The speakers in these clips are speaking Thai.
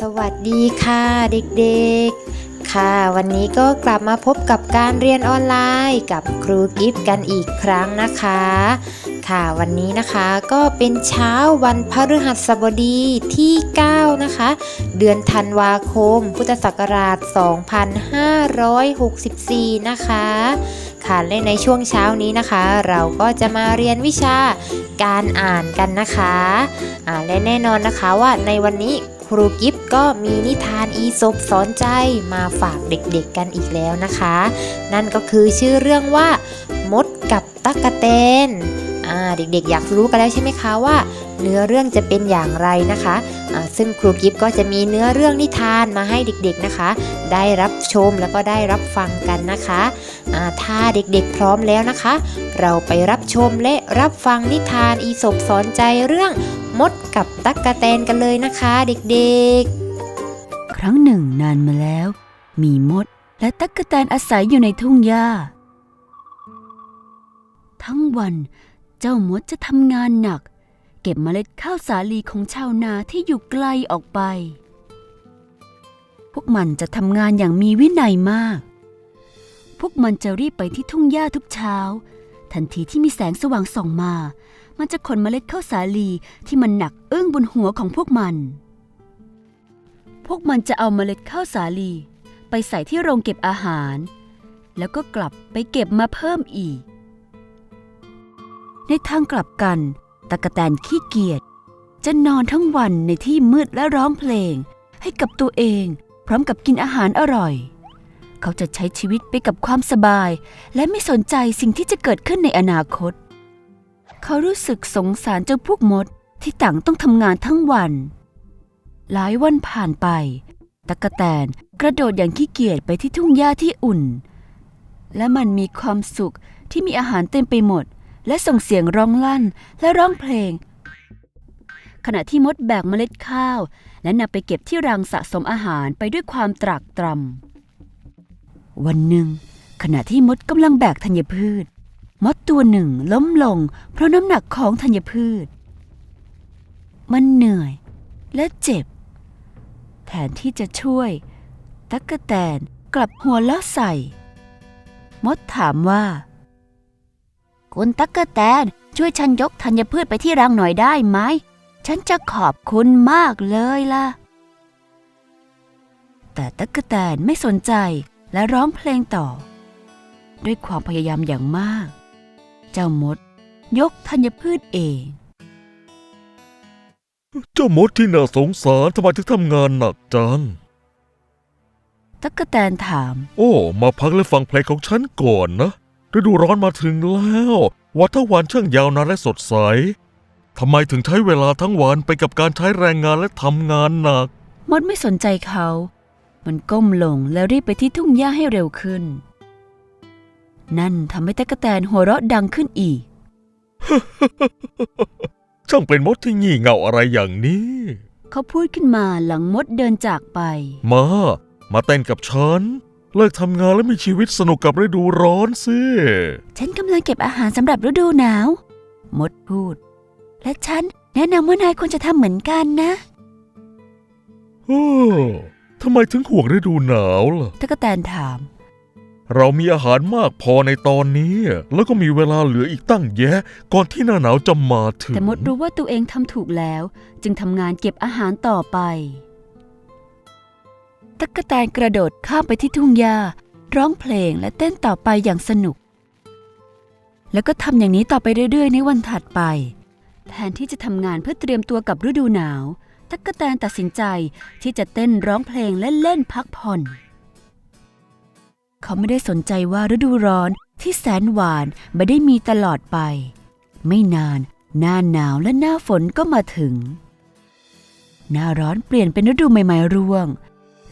สวัสดีค่ะเด็กๆ ค่ะ วันนี้ก็กลับมาพบกับการเรียนออนไลน์กับครูกิฟต์กันอีกครั้งนะคะ ค่ะวันนี้นะคะก็เป็นเช้าวันพฤหัสบดีที่ 9 นะคะ เดือนธันวาคม พุทธศักราช 2564 นะคะ ค่ะและในช่วงเช้านี้นะคะ เราก็จะมาเรียนวิชาการอ่านกันนะคะอ่าและแน่นอนนะคะว่าในวันนี้ครูกิฟก็มีนิทานอีสบสอนใจมาฝากเด็กๆกันอีกแล้วนะคะ นั่นก็คือชื่อเรื่องว่ามดกับตั๊กแตน เด็กๆ อยากรู้กันแล้วใช่ไหมคะว่า เนื้อเรื่องจะเป็นอย่างไรนะคะอ่าซึ่งครูกิฟก็จะมีเนื้อเรื่องนิทานมาให้เด็กๆนะคะ ได้รับชมแล้วก็ได้รับฟังกันนะคะอ่าถ้าเด็กๆพร้อมแล้วนะคะ เราไปรับชมและรับฟังนิทานอีสบสอนใจเรื่องมดกับตั๊กกแตนกันเลยนะคะ เด็กๆ ครั้งหนึ่งนานมาแล้ว มีมดและตั๊กแตนอาศัยอยู่ในทุ่งหญ้า ทั้งวัน เจ้ามดจะทำงานหนัก เก็บเมล็ดข้าวสาลีของชาวนาที่อยู่ไกลออกไป พวกมันจะทำงานอย่างมีวินัยมาก พวกมันจะรีบไปที่ทุ่งหญ้าทุกเช้า ทันทีที่มีแสงสว่างส่องมา มันจะขนเมล็ดข้าวสาลีที่มันหนักเอึ้องบนหัวของพวกมัน พวกมันจะเอาเมล็ดข้าวสาลี ไปใส่ที่โรงเก็บอาหาร แล้วก็กลับไปเก็บมาเพิ่มอีก ในทางกลับกันตะกะแตนขี้เกียจจะนอนทั้งวันในที่มืดและร้องเพลง ให้กับตัวเอง พร้อมกับกินอาหารอร่อย เขาจะใช้ชีวิตไปกับความสบาย และไม่สนใจสิ่งที่จะเกิดขึ้นในอนาคต เขารู้สึกสงสารเจ้าพวกมดที่ต่างต้องทำงานทั้งวัน หลายวันผ่านไปตะกะแตนกระโดดอย่างขี้เกียจไปที่ทุ่งหญ้าที่อุ่น และมันมีความสุขที่มีอาหารเต็มไปหมด และส่งเสียงร้องลั่นและร้องเพลง ขณะที่มดแบกเมล็ดข้าว และนำไปเก็บที่รังสะสมอาหารไปด้วยความตรากตรำวันหนึ่ง ขณะที่มดกำลังแบกธัญพืช มดตัวหนึ่งล้มลง เพราะน้ำหนักของธัญพืช มันเหนื่อย และเจ็บ แทนที่จะช่วย ตั๊กแตนกลับหัวล้อใส่ มดถามว่า คุณตั๊กแตนช่วยฉันยกธัญพืชไปที่รังหน่อยได้ไหม ฉันจะขอบคุณมากเลยล่ะ แต่ตั๊กแตนไม่สนใจและร้องเพลงต่อ ด้วยความพยายามอย่างมาก เจ้ามด ยกธัญพืชเอง เจ้ามดที่น่าสงสารทำไมถึงทำงานหนักจัง ตั๊กแตนถาม โอ้ มาพักและฟังเพลงของฉันก่อนนะ ฤดูร้อนมาถึงแล้ว วันทั้งวันช่างยาวนานและสดใส ทำไมถึงใช้เวลาทั้งวันไปกับการใช้แรงงานและทำงานหนัก มดไม่สนใจเขา มันก้มลงแล้วรีบไปที่ทุ่งหญ้าให้เร็วขึ้น นั่นทำให้ตะกะแตนหัวเราะดังขึ้นอีก ช่างเป็นมดที่งี่เง่าอะไรอย่างนี้ เขาพูดขึ้นมาหลังมดเดินจากไป มา มาเต้นกับฉัน เลิกทำงานและมีชีวิตสนุกกับฤดูร้อนสิ ฉันกำลังเก็บอาหารสำหรับฤดูหนาว มดพูด และฉันแนะนำว่านายควรจะทำเหมือนกันนะโอ้ทำไมถึงห่วงฤดูหนาวล่ะ ตะกะแตนถาม เรามีอาหารมากพอในตอนนี้ แล้วก็มีเวลาเหลืออีกตั้งแยะ ก่อนที่หน้าหนาวจะมาถึง แต่มดรู้ว่าตัวเองทำถูกแล้ว จึงทำงานเก็บอาหารต่อไป ตะกแตนกระโดดข้ามไปที่ทุ่งหญ้าร้องเพลงและเต้นต่อไปอย่างสนุก แล้วก็ทำอย่างนี้ต่อไปเรื่อยๆ ในวันถัดไป แทนที่จะทำงานเพื่อเตรียมตัวกับฤดูหนาว ตั๊กแตนตัดสินใจที่จะเต้นร้องเพลงและเล่นพักผ่อน เขาไม่ได้สนใจว่าฤดูร้อนที่แสนหวานไม่ได้มีตลอดไป ไม่นาน หน้าหนาวและหน้าฝนก็มาถึง หน้าร้อนเปลี่ยนเป็นฤดูใบไม้ร่วง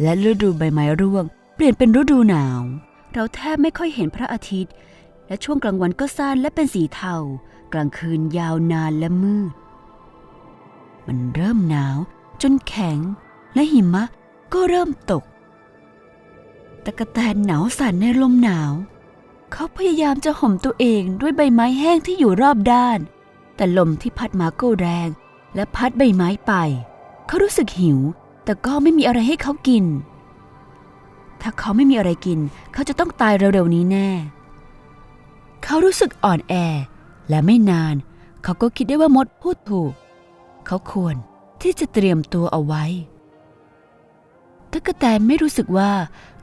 และฤดูใบไม้ร่วง เปลี่ยนเป็นฤดูหนาว เราแทบไม่ค่อยเห็นพระอาทิตย์ และช่วงกลางวันก็สั้นและเป็นสีเทา กลางคืนยาวนานและมืด มันเริ่มหนาวจนแข็ง และหิมะก็เริ่มตกตะกะแตนหนาวสั่นในลมหนาว เขาพยายามจะห่มตัวเองด้วยใบไม้แห้งที่อยู่รอบด้าน แต่ลมที่พัดมาก็แรง และพัดใบไม้ไป เขารู้สึกหิว แต่ก็ไม่มีอะไรให้เขากิน ถ้าเขาไม่มีอะไรกิน เขาจะต้องตายเร็วๆนี้แน่ เขารู้สึกอ่อนแอ และไม่นาน เขาก็คิดได้ว่ามดพูดถูก เขาควรที่จะเตรียมตัวเอาไว้ตะกะแตนไม่รู้สึกว่า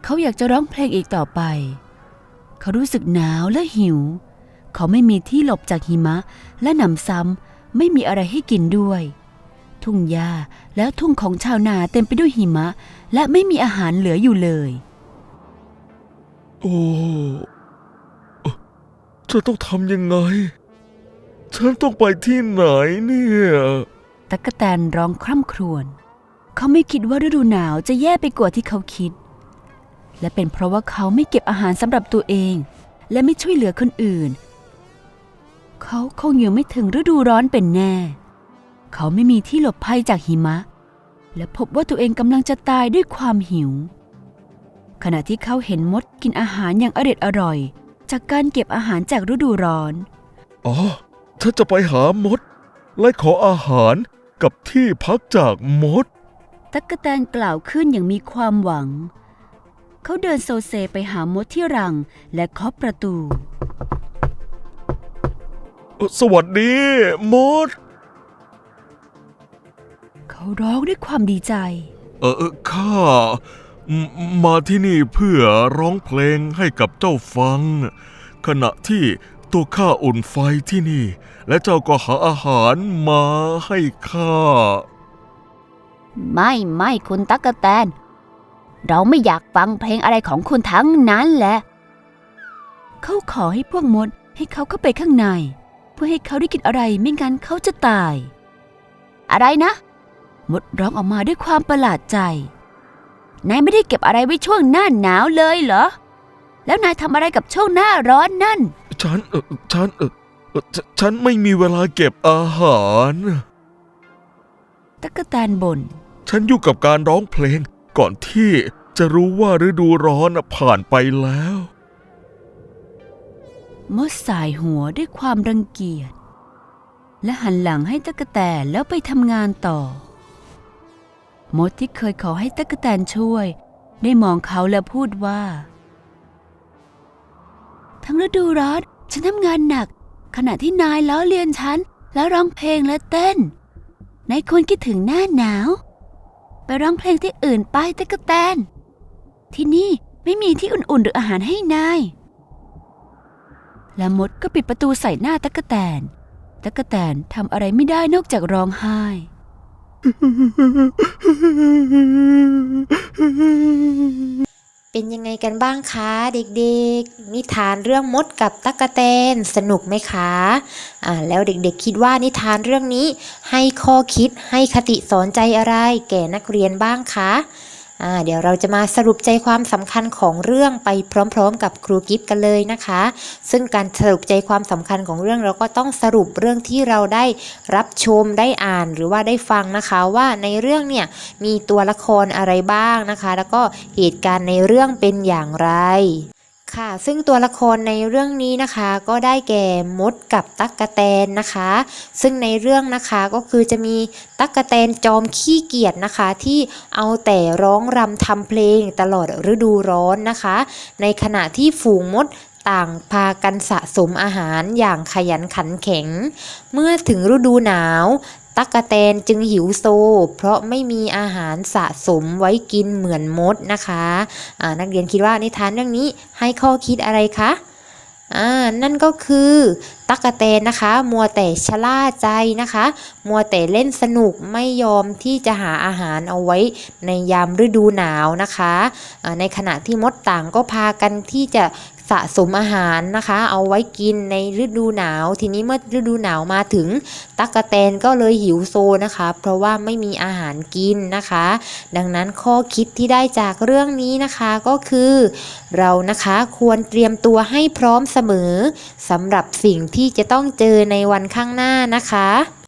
เขาอยากจะร้องเพลงอีกต่อไป เขารู้สึกหนาวและหิว เขาไม่มีที่หลบจากหิมะ และหนำซ้ำไม่มีอะไรให้กินด้วย ทุ่งหญ้าและทุ่งของชาวนาเต็มไปด้วยหิมะ และไม่มีอาหารเหลืออยู่เลย โอ้เอ่อฉันต้องทำยังไง ฉันต้องไปที่ไหนเนี่ยตั๊กแตนร้องคร่ำครวญเขาไม่คิดว่าฤดูหนาวจะแย่ไปกว่าที่เขาคิด และเป็นเพราะว่าเขาไม่เก็บอาหารสำหรับตัวเอง และไม่ช่วยเหลือคนอื่น เขาคงยังไม่ถึงฤดูร้อนเป็นแน่ เขาไม่มีที่หลบภัยจากหิมะ และพบว่าตัวเองกำลังจะตายด้วยความหิว ขณะที่เขาเห็นมดกินอาหารอย่างอร็ดอร่อย จากการเก็บอาหารจากฤดูร้อน อ๋อฉันจะไปหามด และขออาหารกับที่พักจากมด ตั๊กแตนกล่าวขึ้นอย่างมีความหวัง เขาเดินโซเซไปหามดที่รังและเคาะประตู สวัสดี มด เขาร้องด้วยความดีใจ เออเออข้าอืมมาที่นี่เพื่อร้องเพลงให้กับเจ้าฟัง ขณะที่ตัวข้าอุ่นไฟที่นี่ และเจ้าก็หาอาหารมาให้ข้า ไม่ไม่คุณตั๊กแตน เราไม่อยากฟังเพลงอะไรของคุณทั้งนั้นแหละ เขาขอให้พวกมดให้เขาเข้าไปข้างใน เพื่อให้เขาได้กินอะไรไม่งั้นเขาจะตาย อะไรนะ มดร้องออกมาด้วยความประหลาดใจ นายไม่ได้เก็บอะไรไว้ช่วงหน้าหนาวเลยเหรอ แล้วนายทำอะไรกับช่วงหน้าร้อนนั่น ฉันเออฉันเออเอ่อฉฉันไม่มีเวลาเก็บอาหารตั๊กแตนบ่น ฉันอยู่กับการร้องเพลง ก่อนที่จะรู้ว่าฤดูร้อนน่ะผ่านไปแล้ว มดสายหัวด้วยความรังเกียจ และหันหลังให้ตั๊กแตนแล้วไปทำงานต่อ มดที่เคยขอให้ตั๊กแตนช่วย ได้มองเขาและพูดว่า ทั้งฤดูร้อนฉันทำงานหนัก ขณะที่นายล้อเลียนฉัน แล้วร้องเพลงและเต้นนายควรคิดถึงหน้าหนาว ไปร้องเพลงที่อื่นไปตั๊กแตน ที่นี่ไม่มีที่อุ่นๆหรืออาหารให้นายและมดก็ปิดประตูใส่หน้าตั๊กแตน ตั๊กแตนทำอะไรไม่ได้นอกจากร้องไห้ เป็นยังไงกันบ้างคะเด็กๆ นิทานเรื่องมดกับตั๊กแตนสนุกไหมคะอ่าแล้วเด็กๆ คิดว่านิทานเรื่องนี้ให้ข้อคิดให้คติสอนใจอะไรแก่นักเรียนบ้างคะ เดี๋ยวเราจะมาสรุปใจความสำคัญของเรื่องไปพร้อมๆ กับครูกิฟต์กันเลยนะคะ ซึ่งการสรุปใจความสำคัญของเรื่องเราก็ต้องสรุปเรื่องที่เราได้รับชมได้อ่านหรือว่าได้ฟังนะคะ ว่าในเรื่องเนี่ยมีตัวละครอะไรบ้างนะคะ แล้วก็เหตุการณ์ในเรื่องเป็นอย่างไร ค่ะ ซึ่งตัวละครในเรื่องนี้นะคะก็ได้แก่มดกับตั๊กแตนนะคะ ซึ่งในเรื่องนะคะก็คือจะมีตั๊กแตนจอมขี้เกียจนะคะ ที่เอาแต่ร้องรำทำเพลงตลอดฤดูร้อนนะคะ ในขณะที่ฝูงมดต่างพากันสะสมอาหารอย่างขยันขันแข็ง เมื่อถึงฤดูหนาว ตั๊กแตนจึงหิวโซ เพราะไม่มีอาหารสะสมไว้กินเหมือนมดนะคะอ่านักเรียนคิดว่านิทานเรื่องนี้ให้ข้อคิดอะไรคะอ่านั่นก็คือตั๊กแตนนะคะ มัวแต่ชะล่าใจนะคะ มัวแต่เล่นสนุกไม่ยอมที่จะหาอาหารเอาไว้ในยามฤดูหนาวนะคะในขณะที่มดต่างก็พากันที่จะ สะสมอาหารนะคะ เอาไว้กินในฤดูหนาว ทีนี้เมื่อฤดูหนาวมาถึงตั๊กแตนก็เลยหิวโซนะคะ เพราะว่าไม่มีอาหารกินนะคะ ดังนั้นข้อคิดที่ได้จากเรื่องนี้นะคะก็คือ เรานะคะควรเตรียมตัวให้พร้อมเสมอสำหรับสิ่งที่จะต้องเจอในวันข้างหน้านะคะ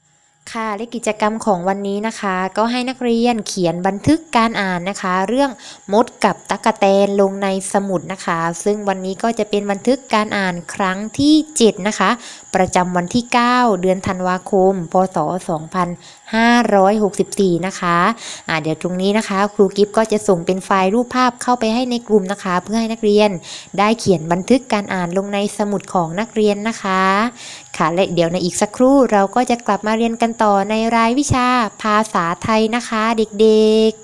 ค่ะและกิจกรรมของวันนี้นะคะ ก็ให้นักเรียนเขียนบันทึกการอ่านนะคะ เรื่องมดกับตั๊กแตนลงในสมุดนะคะ ซึ่งวันนี้ก็จะเป็นบันทึกการอ่านครั้งที่7นะคะ ประจำวันที่ 9 เดือนธันวาคม พศ 564 นะคะอ่าเดี๋ยวตรงนี้นะคะ ครูกิฟก็จะส่งเป็นไฟล์รูปภาพเข้าไปให้ในกลุ่มนะคะ เพื่อให้นักเรียนได้เขียนบันทึกการอ่านลงในสมุดของนักเรียนนะคะ ค่ะและเดี๋ยวในอีกสักครู่เราก็จะกลับมาเรียนกันต่อในรายวิชาภาษาไทยนะคะ เด็กๆ